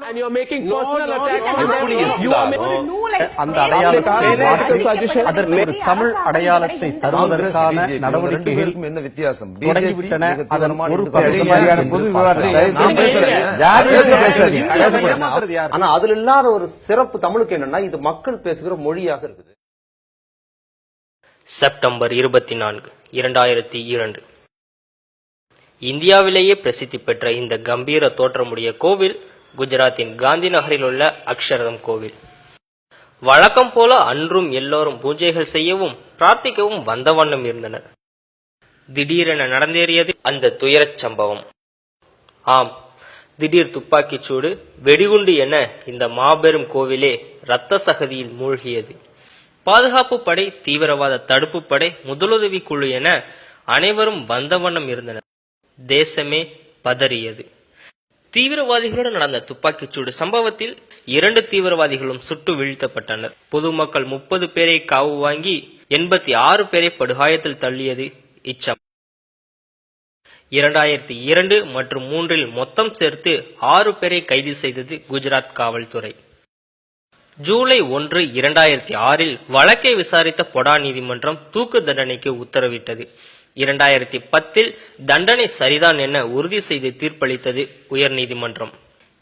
and you're making personal no, attacks no, on no, them. no, You are no. அந்த அடையாளத்தை. அதற்கு ஒரு தமிழ் அடையாளத்தை தருவதற்கான நடவடிக்கைகள் என்ன வித்தியாசம் தொடங்கிவிட்டன. அதன்? ஆனா அதுல இல்லாத ஒரு சிறப்பு தமிழுக்கு என்னன்னா இது மக்கள் பேசுகிற மொழியாக இருக்குது செப்டம்பர் இருபத்தி நான்கு இரண்டாயிரத்தி இரண்டு இந்தியாவிலேயே பிரசித்தி பெற்ற இந்த கம்பீர தோற்றமுடைய கோவில் குஜராத்தின் காந்தி நகரில் உள்ள அக்ஷரதம் கோவில். வழக்கம் போல அன்றும் எல்லோரும் பூஜைகள் செய்யவும் பிரார்த்திக்கவும் வந்த வண்ணம் இருந்தனர். திடீரென நடந்தேறியது அந்த துயரச் சம்பவம். ஆம் திடீர் துப்பாக்கிச் சூடு வெடிகுண்டு என இந்த மாபெரும் கோவிலே இரத்த சகதியில் மூழ்கியது. பாதுகாப்பு படை தீவிரவாத தடுப்பு படை முதலுதவி குழு என அனைவரும் வந்த வண்ணம் இருந்தனர். தேசமே பதறியது. தீவிரவாதிகளுடன் நடந்த துப்பாக்கிச்சூடு சம்பவத்தில் இரண்டு தீவிரவாதிகளும் சுட்டு வீழ்த்தப்பட்டனர். பொதுமக்கள் முப்பது பேரை காவு வாங்கி எண்பத்தி ஆறு பேரை படுகாயத்தில் தள்ளியது இச்சம். இரண்டாயிரத்தி இரண்டு மற்றும் மூன்றில் மொத்தம் சேர்த்து ஆறு பேரை கைது செய்தது குஜராத் காவல்துறை. ஜூலை ஒன்று இரண்டாயிரத்தி ஆறில் வழக்கை விசாரித்த பொடா நீதிமன்றம் தூக்கு தண்டனைக்கு உத்தரவிட்டது. இரண்டாயிரத்தி பத்தில் தண்டனை சரிதான் என உறுதி செய்து தீர்ப்பளித்தது உயர்நீதிமன்றம்.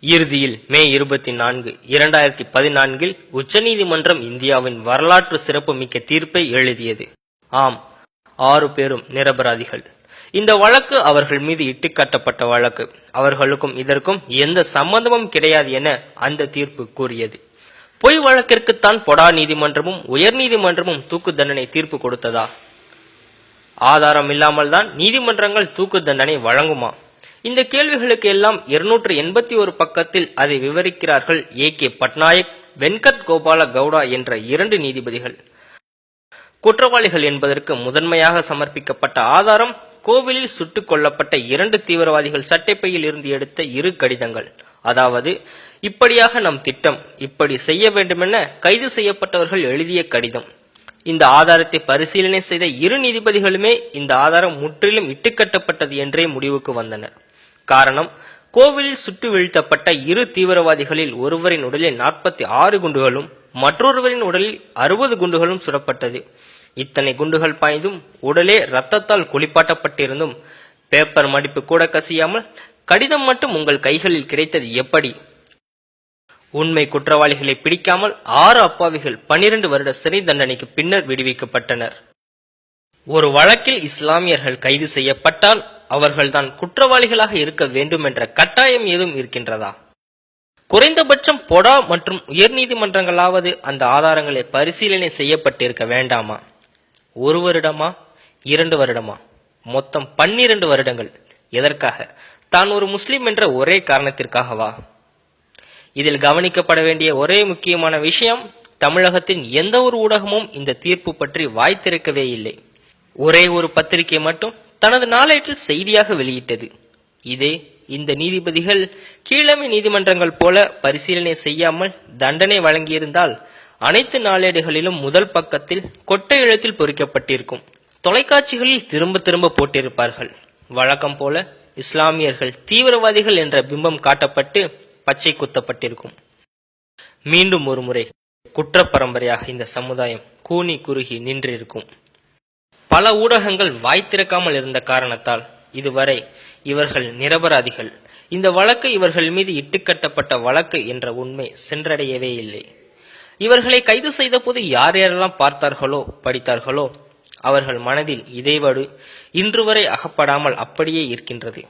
இறுதியில் மே இருபத்தி நான்கு இரண்டாயிரத்தி பதினான்கில் உச்சநீதிமன்றம் இந்தியாவின் வரலாற்று சிறப்புமிக்க தீர்ப்பை எழுதியது. ஆம் ஆறு பேரும் நிரபராதிகள். இந்த வழக்கு அவர்கள் மீது இட்டுக்கட்டப்பட்ட வழக்கு. அவர்களுக்கும் இதற்கும் எந்த சம்பந்தமும் கிடையாது என அந்த தீர்ப்பு கூறியது. பொய் வழக்கிற்குத்தான் பொடா நீதிமன்றமும் உயர்நீதிமன்றமும் தூக்கு தண்டனை தீர்ப்பு கொடுத்ததா? ஆதாரம் இல்லாமல் தான் நீதிமன்றங்கள் தூக்கு தண்டனை வழங்குமா? இந்த கேள்விகளுக்கு எல்லாம் இருநூற்று எண்பத்தி ஒரு பக்கத்தில் அதை விவரிக்கிறார்கள் ஏ கே பட்நாயக் வெங்கட் கோபால கவுடா என்ற இரண்டு நீதிபதிகள். குற்றவாளிகள் என்பதற்கு முதன்மையாக சமர்ப்பிக்கப்பட்ட ஆதாரம் கோவிலில் சுட்டுக் கொல்லப்பட்ட இரண்டு தீவிரவாதிகள் சட்டைப்பையில் இருந்து எடுத்த இரு கடிதங்கள். அதாவது இப்படியாக நம் திட்டம் இப்படி செய்ய வேண்டுமென கைது செய்யப்பட்டவர்கள் எழுதிய கடிதம். இந்த ஆதாரத்தை பரிசீலனை செய்த இரு நீதிபதிகளுமே இந்த ஆதாரம் முற்றிலும் இட்டுக்கட்டப்பட்டது என்றே முடிவுக்கு வந்தனர். காரணம் கோவிலில் சுட்டு வீழ்த்தப்பட்ட இரு தீவிரவாதிகளில் ஒருவரின் உடலில் நாற்பத்தி ஆறு குண்டுகளும் மற்றொருவரின் உடலில் அறுபது குண்டுகளும் சுடப்பட்டது. இத்தனை குண்டுகள் பாய்ந்தும் உடலே ரத்தத்தால் குளிப்பாட்டப்பட்டிருந்தும் பேப்பர் மடிப்பு கூட கசியாமல் கடிதம் மட்டும் உங்கள் கைகளில் கிடைத்தது எப்படி? உண்மை குற்றவாளிகளை பிடிக்காமல் ஆறு அப்பாவிகள் பனிரண்டு வருட சிறை தண்டனைக்கு பின்னர் விடுவிக்கப்பட்டனர். ஒரு வழக்கில் இஸ்லாமியர்கள் கைது செய்யப்பட்டால் அவர்கள்தான் குற்றவாளிகளாக இருக்க வேண்டும் என்ற கட்டாயம் ஏதும் இருக்கின்றதா? குறைந்தபட்சம் பொடா மற்றும் உயர்நீதிமன்றங்களாவது அந்த ஆதாரங்களை பரிசீலனை செய்யப்பட்டிருக்க வேண்டாமா? ஒரு வருடமா? இரண்டு வருடமா? மொத்தம் பன்னிரண்டு வருடங்கள். எதற்காக? தான் ஒரு முஸ்லிம் என்ற ஒரே காரணத்திற்காகவா? இதில் கவனிக்கப்பட வேண்டிய ஒரே முக்கியமான விஷயம் தமிழகத்தின் எந்த ஒரு ஊடகமும் இந்த தீர்ப்பு பற்றி வாய் திறக்கவே இல்லை. ஒரே ஒரு பத்திரிகை மட்டும் தனது நாளேட்டில் செய்தியாக வெளியிட்டது. இதே இந்த நீதிபதிகள் கீழமை நீதிமன்றங்கள் போல பரிசீலனை செய்யாமல் தண்டனை வழங்கியிருந்தால் அனைத்து நாளேடுகளிலும் முதல் பக்கத்தில் கொட்டை எழுத்தில் பொறிக்கப்பட்டிருக்கும். தொலைக்காட்சிகளில் திரும்ப திரும்ப போட்டிருப்பார்கள். வழக்கம் போல இஸ்லாமியர்கள் தீவிரவாதிகள் என்ற பிம்பம் காட்டப்பட்டு பச்சை குத்தப்பட்டிருக்கும். மீண்டும் ஒரு முறை குற்றப்பரம்பரையாக இந்த சமுதாயம் கூனி குறுகி நின்றிருக்கும். பல ஊடகங்கள் வாய் திறக்காமல் இருந்த காரணத்தால் இதுவரை இவர்கள் நிரபராதிகள். இந்த வழக்கு இவர்கள் மீது இட்டுக்கட்டப்பட்ட வழக்கு என்ற உண்மை சென்றடையவே இல்லை. இவர்களை கைது செய்த போது யார் யாரெல்லாம் பார்த்தார்களோ படித்தார்களோ அவர்கள் மனதில் இதைவடு இன்று வரை அகப்படாமல் அப்படியே இருக்கின்றது.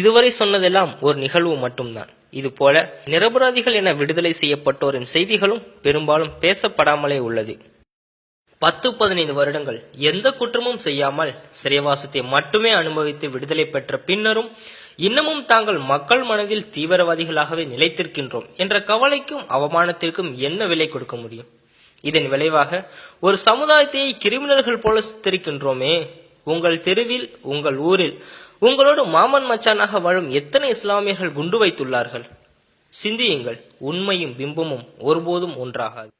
இதுவரை சொன்னதெல்லாம் ஒரு நிகழ்வு மட்டும்தான். இதுபோல நிரபராதிகள் என விடுதலை செய்யப்பட்டோரின் செய்திகளும் பெரும்பாலும் பேசப்படாமலே உள்ளது. பத்து பதினைந்து வருடங்கள் எந்த குற்றமும் செய்யாமல் சிறைவாசத்தை மட்டுமே அனுபவித்து விடுதலை பெற்ற பின்னரும் இன்னமும் தாங்கள் மக்கள் மனதில் தீவிரவாதிகளாகவே நிலைத்திருக்கின்றோம் என்ற கவலைக்கும் அவமானத்திற்கும் என்ன விலை கொடுக்க முடியும்? இதன் விளைவாக ஒரு சமுதாயத்தை கிரிமினல்கள் போல சித்தரிக்கின்றோமே. உங்கள் தெருவில் உங்கள் ஊரில் உங்களோடு மாமன் மச்சானாக வாழும் எத்தனை இஸ்லாமியர்கள் குண்டு வைத்துள்ளார்கள்? சிந்தியுங்கள் உண்மையும் பிம்பமும் ஒருபோதும் ஒன்றாகாது.